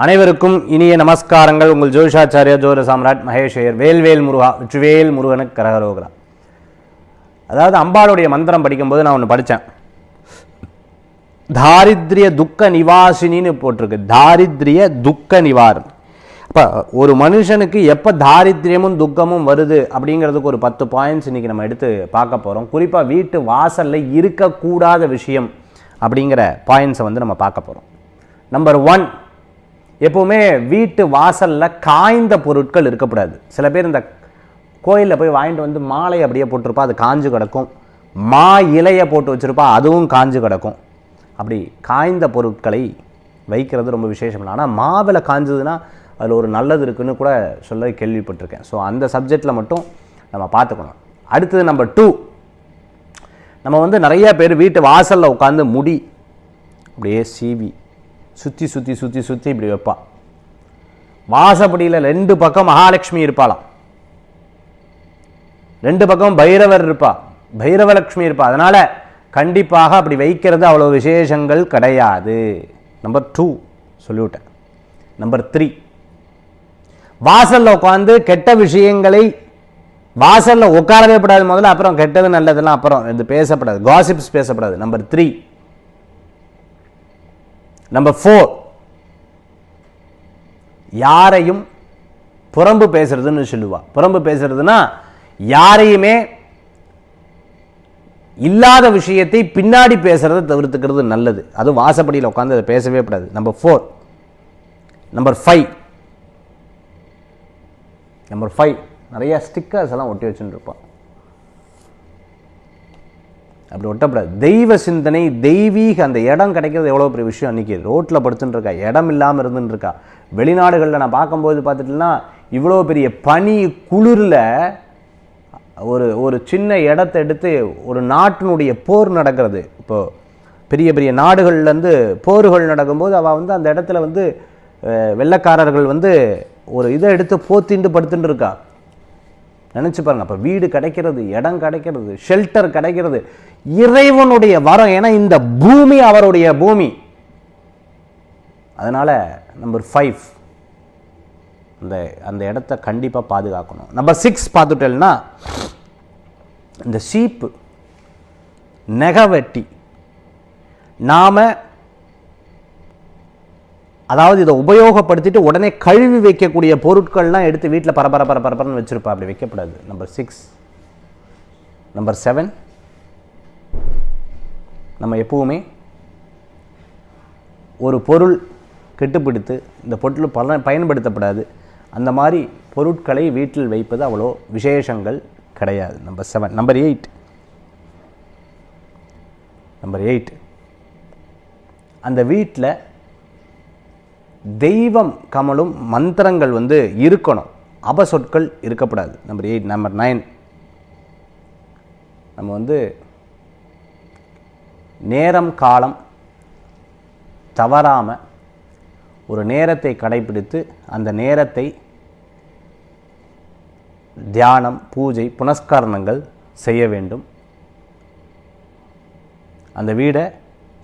அனைவருக்கும் இனிய நமஸ்காரங்கள். உங்கள் ஜோஷாச்சாரிய ஜோர சாம்ராட் மகேஷயர் வேல்வேல் முருகா வெற்றிவேல் முருகனுக்கு கரகரோகரா. அதாவது அம்பாளுடைய மந்திரம் படிக்கும்போது நான் ஒன்று படித்தேன் தாரித்ரிய துக்க நிவாசினின்னு போட்டிருக்கு. தாரித்ரிய துக்க நிவாரணம். இப்போ ஒரு மனுஷனுக்கு எப்போ தாரித்ரியமும் துக்கமும் வருது அப்படிங்கிறதுக்கு ஒரு பத்து பாயிண்ட்ஸ் இன்றைக்கி நம்ம எடுத்து பார்க்க போகிறோம் குறிப்பாக வீட்டு வாசலில் இருக்கக்கூடாத விஷயம் அப்படிங்கிற பாயிண்ட்ஸை வந்து நம்ம பார்க்க போகிறோம் நம்பர் ஒன் எப்போவுமே வீட்டு வாசலில் காய்ந்த பொருட்கள் இருக்கக்கூடாது. சில பேர் இந்த கோயிலில் போய் வாங்கிட்டு வந்து மாலை அப்படியே போட்டிருப்பா அது காஞ்சு கிடக்கும். மா இலையை போட்டு வச்சுருப்பா அதுவும் காஞ்சு கிடக்கும். அப்படி காய்ந்த பொருட்களை வைக்கிறது ரொம்ப விசேஷம். இல்லை ஆனால் மாவில் காஞ்சதுன்னா அதில் ஒரு நல்லது இருக்குன்னு கூட சொல்ல கேள்விப்பட்டிருக்கேன். ஸோ அந்த சப்ஜெக்டில் மட்டும் நம்ம பார்த்துக்கணும். அடுத்தது நம்பர் டூ நம்ம வந்து நிறைய பேர் வீட்டு வாசலில் உட்காந்து முடி அப்படியே சீவி சுற்றி சுற்றி சுற்றி சுற்றி இப்படி வைப்பா வாசப்படியில் ரெண்டு பக்கம் மகாலட்சுமி இருப்பாளாம். ரெண்டு பக்கம் பைரவர் இருப்பா. பைரவலட்சுமி இருப்பா. அதனால கண்டிப்பாக அப்படி வைக்கிறது அவ்வளோ விசேஷங்கள் கிடையாது. நம்பர் டூ சொல்லிவிட்டேன். நம்பர் த்ரீ வாசல்ல உட்காந்து கெட்ட விஷயங்களை வாசல்ல உட்காரவே கூடாது முதல்ல அப்புறம் கெட்டது நல்லதுலாம் அப்புறம் இது பேசப்படாது. காசிப்ஸ் பேசப்படாது. நம்பர் த்ரீ நம்பர் ஃபோர் யாரையும் புறம்பு பேசுறதுன்னு சொல்லுவா. புறம்பு பேசுறதுன்னா யாரையுமே இல்லாத விஷயத்தை பின்னாடி பேசுகிறத தவிர்த்துக்கிறது நல்லது. அது வாசப்படியில் உட்காந்து அதை பேசவே கூடாது. Number four number five number five நிறைய ஸ்டிக்கர்ஸ் எல்லாம் ஒட்டி வச்சுட்டு இருப்பான். அப்படி ஒட்டப்படாது. தெய்வ சிந்தனை தெய்வீக அந்த இடம் கிடைக்கிறது எவ்வளோ பெரிய விஷயம்? அன்றைக்கி ரோட்டில் படுத்துட்டுருக்கா இடம் இல்லாமல் இருந்துட்டுருக்கா வெளிநாடுகளில் நான் பார்க்கும்போது பார்த்துட்டுனா இவ்வளோ பெரிய பனி குளிரில் ஒரு ஒரு சின்ன இடத்த எடுத்து ஒரு நாட்டினுடைய போர் நடக்கிறது. இப்போது பெரிய பெரிய நாடுகள்லேருந்து போர்கள் நடக்கும்போது அவள் வந்து அந்த இடத்துல வந்து வெள்ளக்காரர்கள் வெள்ளைக்காரர்கள் வந்து ஒரு இதை எடுத்து போத்திண்டு படுத்துட்டு இருக்கா நினச்சி பாருங்க. அப்போ வீடு கிடைக்கிறது இடம் கிடைக்கிறது ஷெல்டர் கிடைக்கிறது இறைவனுடைய வரம். ஏன்னா இந்த பூமி அவருடைய பூமி. அதனால் நம்பர் ஃபைவ் அந்த அந்த இடத்த கண்டிப்பாக பாதுகாக்கணும். நம்பர் சிக்ஸ் பார்த்துட்டேன்னா இந்த சீப்பு நெகவெட்டி. நாம் அதாவது இதை உபயோகப்படுத்திட்டு உடனே கழுவி வைக்கக்கூடிய பொருட்கள்லாம் எடுத்து வீட்டில் பரபர பரபரன்னு வச்சுருப்பா. அப்படி வைக்கக்கூடாது நம்பர் சிக்ஸ் நம்பர் செவன் நம்ம எப்பவுமே ஒரு பொருள் கெட்டுப்பிடித்து இந்த பொருள் பல பயன்படுத்தப்படாது. அந்த மாதிரி பொருட்களை வீட்டில் வைப்பது அவ்வளோ விசேஷங்கள் கிடையாது. Number seven number eight number eight அந்த வீட்டில் தெய்வம் கமலும் மந்திரங்கள் வந்து இருக்கணும். அபசொற்கள் இருக்கக்கூடாது. நம்பர் எயிட் நம்பர் நைன் நம்ம வந்து நேரம் காலம் தவறாமல் ஒரு நேரத்தை கடைபிடித்து அந்த நேரத்தை தியானம் பூஜை புனஸ்கரணங்கள் செய்ய வேண்டும். அந்த வீடை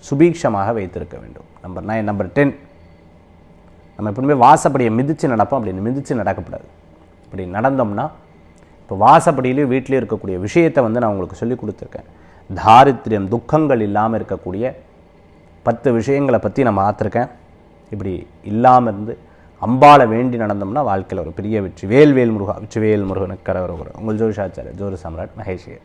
சுபீக்ஷமாக வைத்திருக்க வேண்டும். நம்பர் நைன் நம்பர் டென் நம்ம எப்பவுமே வாசப்படியை மிதித்து நடப்போம் அப்படின்னு மிதித்து நடக்கக்கூடாது. இப்படி நடந்தோம்னா இப்போ வாசப்படியிலையும் வீட்லேயும் இருக்கக்கூடிய விஷயத்தை வந்து நான் உங்களுக்கு சொல்லி கொடுத்துருக்கேன். தாரித்திரியம் துக்கங்கள் இல்லாமல் இருக்கக்கூடிய பத்து விஷயங்களை பற்றி நான் பார்த்துருக்கேன். இப்படி இல்லாமல் இருந்து அம்பாளை வேண்டி நடந்தோம்னா வாழ்க்கையில் ஒரு பெரிய வெற்றி. வேல் வேல் முருகா வெற்றி வேல் முருகனுக்கு ஒரு உங்கள் ஜோஷாச்சாரியர் ஜோரு சம்ராட் மகேஷியர்